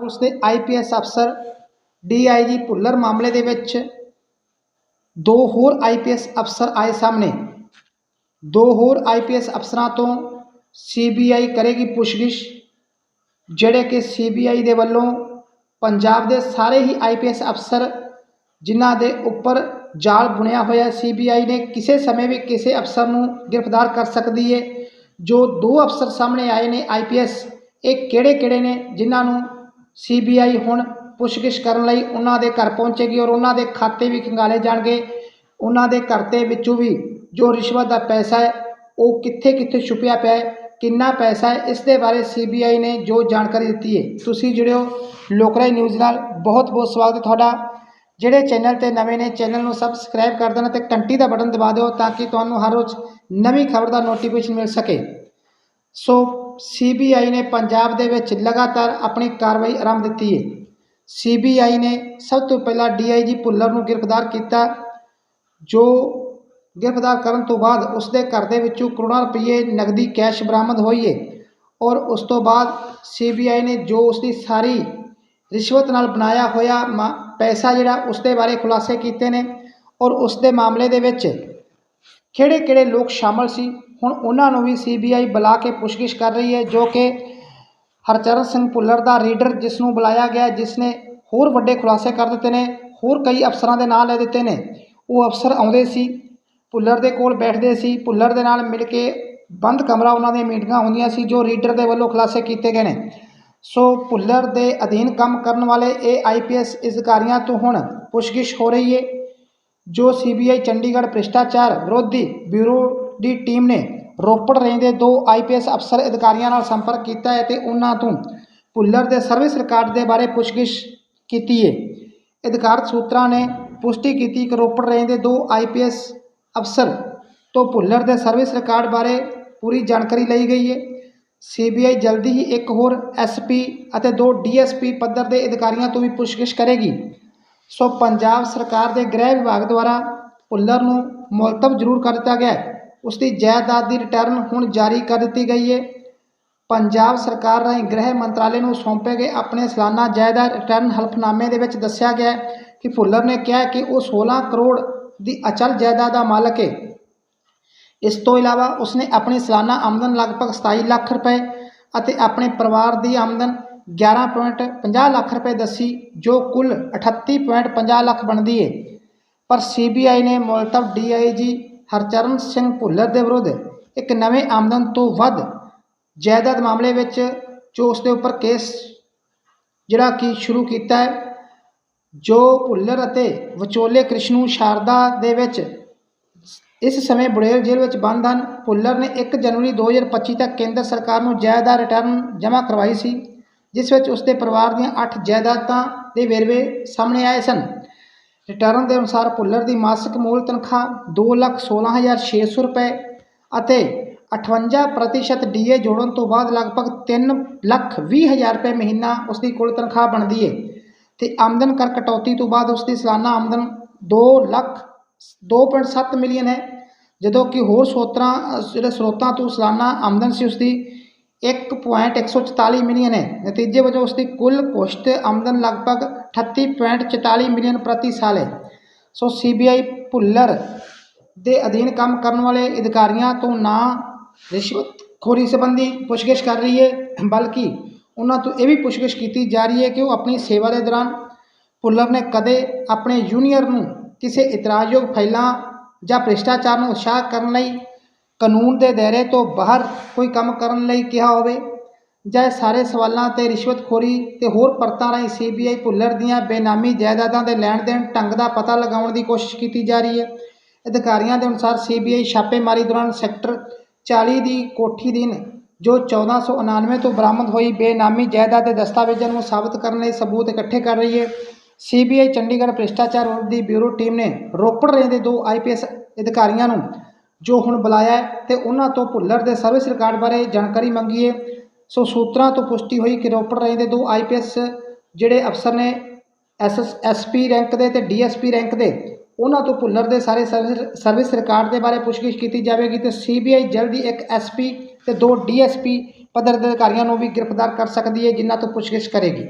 Police ਦੇ IPS ਅਫਸਰ DIG Bhullar ਮਾਮਲੇ ਦੇ ਵਿੱਚ ਦੋ ਹੋਰ ਆਈਪੀਐਸ ਅਫਸਰ ਆਏ ਸਾਹਮਣੇ। ਦੋ ਹੋਰ ਆਈਪੀਐਸ ਅਫਸਰਾਂ ਤੋਂ ਸੀਬੀਆਈ ਕਰੇਗੀ ਪੁੱਛਗਿੱਛ, ਜਿਹੜੇ ਕਿ ਸੀਬੀਆਈ ਦੇ ਵੱਲੋਂ ਪੰਜਾਬ ਦੇ ਸਾਰੇ ਹੀ ਆਈਪੀਐਸ ਅਫਸਰ ਜਿਨ੍ਹਾਂ ਦੇ ਉੱਪਰ ਜਾਲ ਬੁਣਿਆ ਹੋਇਆ ਸੀਬੀਆਈ ਨੇ ਕਿਸੇ ਸਮੇਂ ਵੀ ਕਿਸੇ ਅਫਸਰ ਨੂੰ ਗ੍ਰਿਫਤਾਰ ਕਰ ਸਕਦੀ ਹੈ ਜੋ ਦੋ ਅਫਸਰ ਸਾਹਮਣੇ ਆਏ ਨੇ ਆਈਪੀਐਸ ਇਹ ਕਿਹੜੇ ਕਿਹੜੇ ਨੇ, ਜਿਨ੍ਹਾਂ ਨੂੰ ਸੀਬੀਆਈ ਹੁਣ ਪੁੱਛਗਿੱਛ ਕਰਨ ਲਈ ਉਹਨਾਂ ਦੇ ਘਰ ਪਹੁੰਚੇਗੀ ਔਰ ਉਹਨਾਂ ਦੇ ਖਾਤੇ ਵੀ ਖੰਗਾਲੇ ਜਾਣਗੇ। ਉਹਨਾਂ ਦੇ ਘਰ ਦੇ ਵਿੱਚੋਂ ਵੀ ਜੋ ਰਿਸ਼ਵਤ ਦਾ ਪੈਸਾ ਹੈ, ਉਹ ਕਿੱਥੇ ਕਿੱਥੇ ਛੁਪਿਆ ਪਿਆ ਹੈ, ਕਿੰਨਾ ਪੈਸਾ ਹੈ, ਇਸ ਦੇ ਬਾਰੇ ਸੀਬੀਆਈ ਨੇ ਜੋ ਜਾਣਕਾਰੀ ਦਿੱਤੀ ਹੈ। ਤੁਸੀਂ ਜੁੜਿਓ ਲੋਕਰਾਈ ਨਿਊਜ਼ ਨਾਲ। ਬਹੁਤ ਬਹੁਤ ਸਵਾਗਤ ਹੈ ਤੁਹਾਡਾ। ਜਿਹੜੇ ਚੈਨਲ ਤੇ ਨਵੇਂ ਨੇ, ਚੈਨਲ ਨੂੰ ਸਬਸਕ੍ਰਾਈਬ ਕਰ ਦੇਣਾ ਤੇ ਘੰਟੀ ਦਾ ਬਟਨ ਦਬਾ ਦਿਓ ਤਾਂ ਕਿ ਤੁਹਾਨੂੰ ਹਰ ਰੋਜ਼ ਨਵੀਂ ਖਬਰ ਦਾ ਨੋਟੀਫਿਕੇਸ਼ਨ ਮਿਲ ਸਕੇ। ਸੋ ਸੀਬੀਆਈ ਨੇ ਪੰਜਾਬ ਦੇ ਵਿੱਚ ਲਗਾਤਾਰ ਆਪਣੀ ਕਾਰਵਾਈ ਆਰੰਭ ਦਿੱਤੀ ਹੈ। ਸੀਬੀਆਈ ਨੇ ਸਭ ਤੋਂ ਪਹਿਲਾਂ ਡੀਆਈਜੀ ਭੁੱਲਰ ਨੂੰ ਗ੍ਰਿਫਤਾਰ ਕੀਤਾ, ਜੋ ਗ੍ਰਿਫਤਾਰ ਕਰਨ ਤੋਂ ਬਾਅਦ ਉਸ ਦੇ ਘਰ ਦੇ ਵਿੱਚੋਂ ਕਰੋੜਾਂ ਰੁਪਏ ਨਗਦੀ ਕੈਸ਼ ਬਰਾਮਦ ਹੋਈ ਹੈ ਔਰ ਉਸ ਤੋਂ ਬਾਅਦ ਸੀਬੀਆਈ ਨੇ ਜੋ ਉਸ ਦੀ ਸਾਰੀ ਰਿਸ਼ਵਤ ਨਾਲ ਬਣਾਇਆ ਹੋਇਆ ਮਾ- ਪੈਸਾ ਜਿਹੜਾ ਉਸ ਦੇ ਬਾਰੇ ਖੁਲਾਸੇ ਕੀਤੇ ਨੇ ਔਰ ਉਸ ਦੇ ਮਾਮਲੇ ਦੇ ਵਿੱਚ ਕਿਹੜੇ ਕਿਹੜੇ ਲੋਕ ਸ਼ਾਮਲ ਸੀ ਹੁਣ ਉਹਨਾਂ ਨੂੰ ਵੀ ਸੀਬੀਆਈ ਬੁਲਾ ਕੇ ਪੁੱਛਗਿੱਛ ਕਰ ਰਹੀ ਹੈ, ਜੋ ਕਿ ਹਰਚਰਨ ਸਿੰਘ ਭੁੱਲਰ ਦਾ ਰੀਡਰ ਜਿਸ ਨੂੰ ਬੁਲਾਇਆ ਗਿਆ ਜਿਸ ਨੇ ਹੋਰ ਵੱਡੇ ਖੁਲਾਸੇ ਕਰ ਦਿੱਤੇ ਨੇ, ਹੋਰ ਕਈ ਅਫਸਰਾਂ ਦੇ ਨਾਂ ਲੈ ਦਿੱਤੇ ਨੇ। ਉਹ ਅਫਸਰ ਆਉਂਦੇ ਸੀ, ਭੁੱਲਰ ਦੇ ਕੋਲ ਬੈਠਦੇ ਸੀ, ਭੁੱਲਰ ਦੇ ਨਾਲ ਮਿਲ ਕੇ ਬੰਦ ਕਮਰਾ ਉਹਨਾਂ ਦੀਆਂ ਮੀਟਿੰਗਾਂ ਹੁੰਦੀਆਂ ਸੀ, ਜੋ ਰੀਡਰ ਦੇ ਵੱਲੋਂ ਖੁਲਾਸੇ ਕੀਤੇ ਗਏ ਨੇ। ਸੋ ਭੁੱਲਰ ਦੇ ਅਧੀਨ ਕੰਮ ਕਰਨ ਵਾਲੇ ਇਹ ਆਈਪੀਐਸ ਅਧਿਕਾਰੀਆਂ ਤੋਂ ਹੁਣ ਪੁੱਛਗਿੱਛ ਹੋ ਰਹੀ ਹੈ, ਜੋ ਸੀਬੀਆਈ ਚੰਡੀਗੜ੍ਹ ਭ੍ਰਿਸ਼ਟਾਚਾਰ ਵਿਰੋਧੀ ਬਿਊਰੋ ਦੀ ਟੀਮ ਨੇ ਰੋਪੜ ਰੇਂਜ ਦੇ ਦੋ ਆਈਪੀਐਸ ਅਫਸਰ ਅਧਿਕਾਰੀਆਂ ਨਾਲ ਸੰਪਰਕ ਕੀਤਾ ਹੈ ਤੇ ਉਹਨਾਂ ਤੋਂ ਭੁੱਲਰ ਦੇ ਸਰਵਿਸ ਰਿਕਾਰਡ ਦੇ ਬਾਰੇ ਪੁੱਛਗਿੱਛ ਕੀਤੀ ਹੈ। ਅਧਿਕਾਰਤ ਸੂਤਰਾਂ ਨੇ ਪੁਸ਼ਟੀ ਕੀਤੀ ਕਿ ਰੋਪੜ ਰੇਂਜ ਦੇ ਦੋ ਆਈਪੀਐਸ ਅਫਸਰ ਤੋਂ ਭੁੱਲਰ ਦੇ ਸਰਵਿਸ ਰਿਕਾਰਡ ਬਾਰੇ ਪੂਰੀ ਜਾਣਕਾਰੀ ਲਈ ਗਈ ਹੈ। ਸੀਬੀਆਈ ਜਲਦੀ ਹੀ ਇੱਕ ਹੋਰ ਐਸਪੀ ਅਤੇ ਦੋ ਡੀਐਸਪੀ ਪੱਧਰ ਦੇ ਅਧਿਕਾਰੀਆਂ ਤੋਂ ਵੀ ਪੁੱਛਗਿੱਛ ਕਰੇਗੀ। ਸੋ ਪੰਜਾਬ ਸਰਕਾਰ ਦੇ ਗ੍ਰਹਿ ਵਿਭਾਗ ਦੁਆਰਾ ਭੁੱਲਰ ਨੂੰ ਮੁਲਤਵ ਜ਼ਰੂਰ ਕਰ ਦਿੱਤਾ ਗਿਆ ਹੈ। ਉਸ ਦੀ ਜਾਇਦਾਦ ਦੀ ਰਿਟਰਨ ਹੁਣ ਜਾਰੀ ਕਰ ਦਿੱਤੀ ਗਈ ਹੈ। ਪੰਜਾਬ ਸਰਕਾਰ ਰਾਹੀਂ ਗ੍ਰਹਿ ਮੰਤਰਾਲੇ ਨੂੰ ਸੌਂਪੇ ਗਏ ਆਪਣੇ ਸਾਲਾਨਾ ਜਾਇਦਾਦ ਰਿਟਰਨ ਹਲਫਨਾਮੇ ਦੇ ਵਿੱਚ ਦੱਸਿਆ ਗਿਆ ਕਿ ਫੁੱਲਰ ਨੇ ਕਿਹਾ ਕਿ ਉਹ 16 ਕਰੋੜ ਦੀ ਅਚਲ ਜਾਇਦਾਦ ਦਾ ਮਾਲਕ ਹੈ। ਇਸ ਤੋਂ ਇਲਾਵਾ ਉਸਨੇ ਆਪਣੀ ਸਾਲਾਨਾ ਆਮਦਨ ਲਗਭਗ 27 ਲੱਖ ਰੁਪਏ ਅਤੇ ਆਪਣੇ ਪਰਿਵਾਰ ਦੀ ਆਮਦਨ 11.50 ਲੱਖ ਰੁਪਏ ਦੱਸੀ, ਜੋ ਕੁੱਲ 38.50 ਲੱਖ ਬਣਦੀ ਹੈ। ਪਰ ਸੀਬੀਆਈ ਨੇ ਮੁਲਤਵ ਡੀਆਈਜੀ ਹਰਚਰਨ ਸਿੰਘ ਭੁੱਲਰ ਦੇ ਵਿਰੁੱਧ ਇੱਕ ਨਵੇਂ ਆਮਦਨ ਤੋਂ ਵੱਧ ਜਾਇਦਾਦ ਮਾਮਲੇ ਵਿੱਚ ਜੋ ਉਸ ਦੇ ਉੱਪਰ ਕੇਸ ਜਿਹੜਾ ਕਿ ਸ਼ੁਰੂ ਕੀਤਾ ਹੈ, ਜੋ ਭੁੱਲਰ ਅਤੇ ਵਿਚੋਲੇ ਕ੍ਰਿਸ਼ਨੂ ਸ਼ਾਰਦਾ ਦੇ ਵਿੱਚ ਇਸ ਸਮੇਂ ਬੁੜੇਲ ਜੇਲ੍ਹ ਵਿੱਚ ਬੰਦ ਹਨ। ਭੁੱਲਰ ਨੇ 1 ਜਨਵਰੀ 2025 ਤੱਕ ਕੇਂਦਰ ਸਰਕਾਰ ਨੂੰ ਜਾਇਦਾਦ ਰਿਟਰਨ ਜਮ੍ਹਾਂ ਕਰਵਾਈ ਸੀ, ਜਿਸ ਵਿੱਚ ਉਸ ਦੇ ਪਰਿਵਾਰ ਦੀਆਂ 8 ਜਾਇਦਾਦਾਂ ਦੇ ਵੇਰਵੇ ਸਾਹਮਣੇ ਆਏ ਸਨ। ਰਿਟਰਨ ਦੇ ਅਨੁਸਾਰ ਭੁੱਲਰ ਦੀ ਮਾਸਿਕ ਮੂਲ ਤਨਖਾਹ 216600 ਰੁਪਏ ਅਤੇ 58% ਡੀਏ ਜੋੜਨ ਤੋਂ ਬਾਅਦ ਲਗਭਗ 3 ਲੱਖ 20 ਹਜ਼ਾਰ ਰੁਪਏ ਮਹੀਨਾ ਉਸ ਦੀ ਕੁੱਲ ਤਨਖਾਹ ਬਣਦੀ ਹੈ ਤੇ ਆਮਦਨ ਕਰ ਕਟੌਤੀ ਤੋਂ ਬਾਅਦ ਉਸ ਦੀ ਸਾਲਾਨਾ ਆਮਦਨ 2 ਲੱਖ 2.7 ਮਿਲੀਅਨ ਹੈ, ਜਦੋਂ ਕਿ ਹੋਰ ਸੋਤਰਾਂ, ਜਿਹੜੇ ਸਰੋਤਾਂ ਤੋਂ ਸਾਲਾਨਾ ਆਮਦਨ ਸੀ ਉਸ ਦੀ 1.144 ਮਿਲੀਅਨ ਹੈ। ਨਤੀਜੇ ਵਜੋਂ ਉਸ ਦੀ ਕੁੱਲ ਕੁਸ਼ਤ ਆਮਦਨ ਲਗਭਗ 38.44 ਮਿਲੀਅਨ ਪ੍ਰਤੀ ਸਾਲ। ਹੈ ਸੋ ਸੀਬੀਆਈ ਭੁੱਲਰ ਦੇ ਅਧੀਨ ਕੰਮ ਕਰਨ ਵਾਲੇ ਅਧਿਕਾਰੀਆਂ ਤੋਂ ਨਾ ਰਿਸ਼ਵਤਖੋਰੀ ਸੰਬੰਧੀ ਪੁੱਛਗਿੱਛ ਕਰ ਰਹੀ ਹੈ ਬਲਕਿ ਉਹਨਾਂ ਤੋਂ ਇਹ ਵੀ ਪੁੱਛਗਿੱਛ ਕੀਤੀ ਜਾ ਰਹੀ ਹੈ ਕਿ ਉਹ ਆਪਣੀ ਸੇਵਾ ਦੇ ਦੌਰਾਨ ਭੁੱਲਰ ਨੇ ਕਦੇ ਆਪਣੇ ਜੂਨੀਅਰ ਨੂੰ ਕਿਸੇ ਇਤਰਾਜ਼ਯੋਗ ਫਾਈਲਾਂ ਜਾਂ ਭ੍ਰਿਸ਼ਟਾਚਾਰ ਨੂੰ ਉਤਸ਼ਾਹ ਕਰਨ ਲਈ ਕਾਨੂੰਨ ਦੇ ਦਾਇਰੇ ਤੋਂ ਬਾਹਰ ਕੋਈ ਕੰਮ ਕਰਨ ਲਈ ਕਿਹਾ ਹੋਵੇ। ਜਾਂ ਸਾਰੇ ਸਵਾਲਾਂ ਤੇ ਰਿਸ਼ਵਤਖੋਰੀ ਤੇ ਹੋਰ ਪਰਤਾਂ ਰਾਹੀਂ ਸੀਬੀਆਈ ਭੁੱਲਰ ਦੀਆਂ ਬੇਨਾਮੀ ਜਾਇਦਾਦਾਂ ਦੇ ਲੈਣ ਦੇਣ ਢੰਗ ਦਾ ਪਤਾ ਲਗਾਉਣ ਦੀ ਕੋਸ਼ਿਸ਼ ਕੀਤੀ ਜਾ ਰਹੀ ਹੈ। ਅਧਿਕਾਰੀਆਂ ਦੇ ਅਨੁਸਾਰ ਸੀਬੀਆਈ ਛਾਪੇਮਾਰੀ ਦੌਰਾਨ ਸੈਕਟਰ 40 ਦੀ ਕੋਠੀ ਦਿਨ ਜੋ 1499 ਤੋਂ ਬਰਾਮਦ ਹੋਈ ਬੇਨਾਮੀ ਜਾਇਦਾਦ ਦੇ ਦਸਤਾਵੇਜ਼ਾਂ ਨੂੰ ਸਾਬਤ ਕਰਨ ਲਈ ਸਬੂਤ ਇਕੱਠੇ ਕਰ ਰਹੀ ਹੈ। ਸੀਬੀਆਈ ਚੰਡੀਗੜ੍ਹ ਭ੍ਰਿਸ਼ਟਾਚਾਰ ਵਿਰੋਧ ਦੀ ਬਿਊਰੋ ਟੀਮ ਨੇ ਰੋਪੜ ਰੇਂਜ ਦੇ ਦੋ ਆਈਪੀਐਸ ਅਧਿਕਾਰੀਆਂ ਨੂੰ ਜੋ ਹੁਣ ਬੁਲਾਇਆ ਹੈ ਤੇ ਉਹਨਾਂ ਤੋਂ ਭੁੱਲਰ ਦੇ ਸਰਵਿਸ ਰਿਕਾਰਡ ਬਾਰੇ ਜਾਣਕਾਰੀ ਮੰਗੀ ਹੈ। ਸੋ ਸੂਤਰਾਂ ਤੋਂ ਪੁਸ਼ਟੀ ਹੋਈ ਕਿ ਰੋਪੜ ਰੇਂਜ ਦੇ ਦੋ ਆਈਪੀਐਸ ਜਿਹੜੇ ਅਫਸਰ ਨੇ ਐਸਐਸ ਐਸਪੀ ਰੈਂਕ ਦੇ ਤੇ ਡੀਐਸਪੀ ਰੈਂਕ ਦੇ, ਉਹਨਾਂ ਤੋਂ ਭੁੱਲਰ ਦੇ ਸਾਰੇ ਸਰਵਿਸ ਸਰਵਿਸ ਰਿਕਾਰਡ ਦੇ ਬਾਰੇ ਪੁੱਛਗਿੱਛ ਕੀਤੀ ਜਾਵੇਗੀ ਤੇ ਸੀਬੀਆਈ ਜਲਦੀ ਇੱਕ ਐਸਪੀ ਤੇ ਦੋ ਡੀਐਸਪੀ ਪੱਧਰ ਦੇ ਅਧਿਕਾਰੀਆਂ ਨੂੰ ਵੀ ਗ੍ਰਿਫਤਾਰ ਕਰ ਸਕਦੀ ਹੈ, ਜਿਨ੍ਹਾਂ ਤੋਂ ਪੁੱਛਗਿੱਛ ਕਰੇਗੀ।